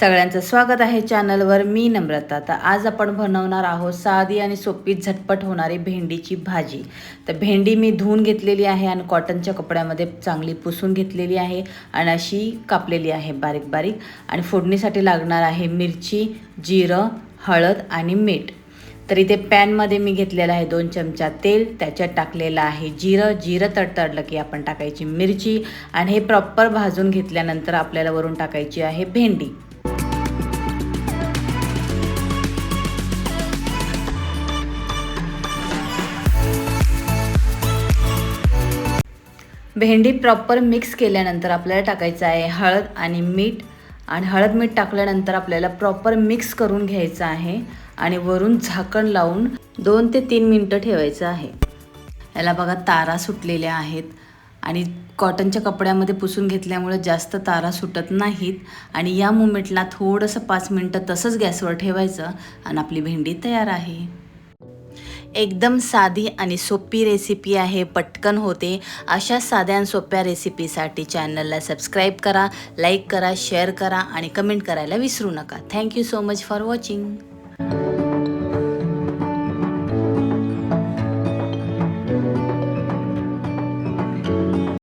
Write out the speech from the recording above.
सगळ्यांचं स्वागत आहे चॅनलवर. मी नम्रता. तर आज आपण बनवणार आहोत साधी आणि सोपी झटपट होणारी भेंडीची भाजी. तर भेंडी मी धुवून घेतलेली आहे आणि कॉटनच्या कपड्यामध्ये चांगली पुसून घेतलेली आहे आणि अशी कापलेली आहे बारीक बारीक. आणि फोडणीसाठी लागणार आहे मिरची जिरं हळद आणि मीठ. तर इथे पॅनमध्ये मी घेतलेलं आहे दोन चमचा तेल. त्याच्यात टाकलेलं आहे जिरं. जिरं तडतडलं की आपण टाकायची मिरची. आणि हे प्रॉपर भाजून घेतल्यानंतर आपल्याला वरून टाकायची आहे भेंडी. भेंडी प्रॉपर मिक्स केल्यानंतर आपल्याला टाकायचं आहे हळद आणि मीठ. आणि हळद मीठ टाकल्यानंतर आपल्याला प्रॉपर मिक्स करून घ्यायचं आहे. आणि वरून झाकण लावून दोन ते तीन मिनटं ठेवायचं आहे. याला बघा तारा सुटलेल्या आहेत. आणि कॉटनच्या कपड्यामध्ये पुसून घेतल्यामुळे जास्त तारा सुटत नाहीत. आणि या मुमेंटला थोडंसं पाच मिनटं तसंच गॅसवर ठेवायचं. आणि आपली भेंडी तयार आहे. एकदम साधी आणि सोपी रेसिपी आहे. पटकन होते. अशा साध्या आणि सोप्या रेसिपीसाठी चॅनलला सबस्क्राईब करा लाईक करा शेअर करा आणि कमेंट करायला विसरू नका. Thank you so much for watching